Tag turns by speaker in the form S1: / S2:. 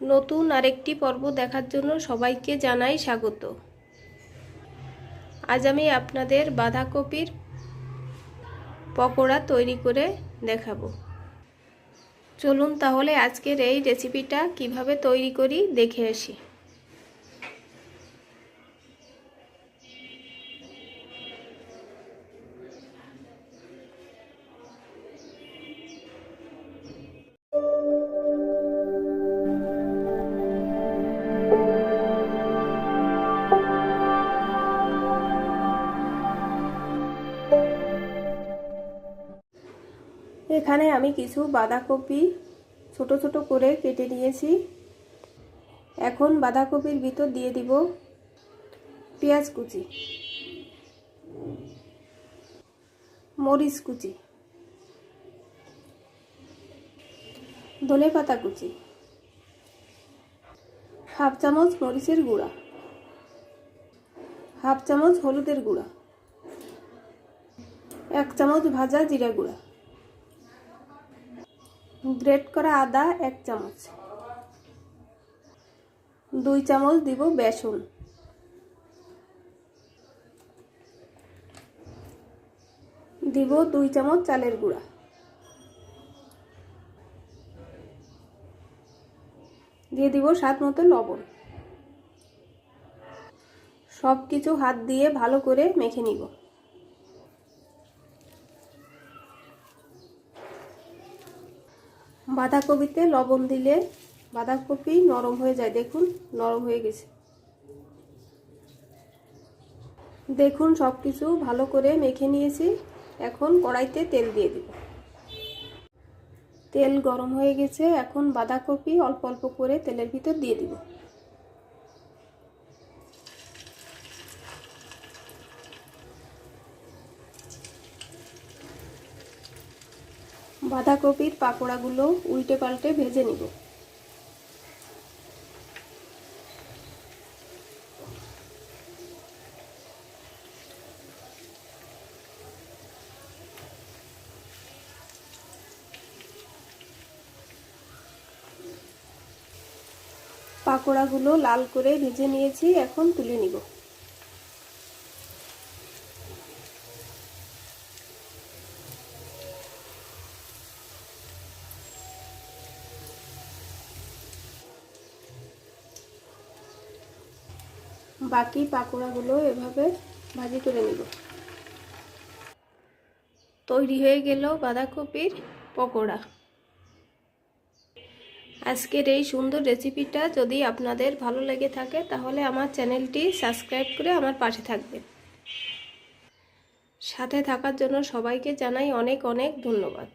S1: নতুন আরেকটি পর্ব দেখার জন্য সবাইকে জানাই স্বাগত। আজ আমি আপনাদের বাঁধাকপির পকোড়া তৈরি করে দেখাবো। চলুন তাহলে আজকের এই রেসিপিটা কীভাবে তৈরি করি দেখে আসি। এখানে আমি কিছু বাঁধাকপি ছোট ছোট করে কেটে নিয়েছি। এখন বাঁধাকপির ভিতর দিয়ে দিব পেঁয়াজ কুচি, মরিচ কুচি ধনে পাতা কুচি, হাফ চামচ মরিচের গুঁড়া, হাফ চামচ হলুদের গুঁড়া, এক চামচ ভাজা জিরা গুঁড়া। গ্রেট করা আদা এক চামচ। দুই চামচ দিব বেসন। দিব দুই চামচ চালের গুঁড়া। দিয়ে দিব স্বাদ মতো লবণ। সব কিছু হাত দিয়ে ভালো করে মেখে নিব। বাঁধাকপিতে লবণ দিলে বাঁধাকপি নরম হয়ে যায়। দেখুন, নরম হয়ে গেছে। দেখুন সব কিছু ভালো করে মেখে নিয়েছি। এখন কড়াইতে তেল দিয়ে দিব। তেল গরম হয়ে গেছে। এখন বাঁধাকপি অল্প অল্প করে তেলের ভিতর দিয়ে দিব। বাঁধাকপির পাকোড়াগুলো উল্টে পাল্টে ভেজে নিব। পাকোড়াগুলো লাল করে ভেজে নিয়েছি এখন তুলে নিব। বাকি পাকোড়াগুলো এভাবে ভাজি করে নিব। তৈরি হয়ে গেল বাঁধাকপির পকোড়া। আজকের এই সুন্দর রেসিপিটা যদি আপনাদের ভালো লেগে থাকে, তাহলে আমার চ্যানেলটি সাবস্ক্রাইব করে আমার পাশে থাকবেন। সাথে থাকার জন্য সবাইকে জানাই অনেক অনেক ধন্যবাদ।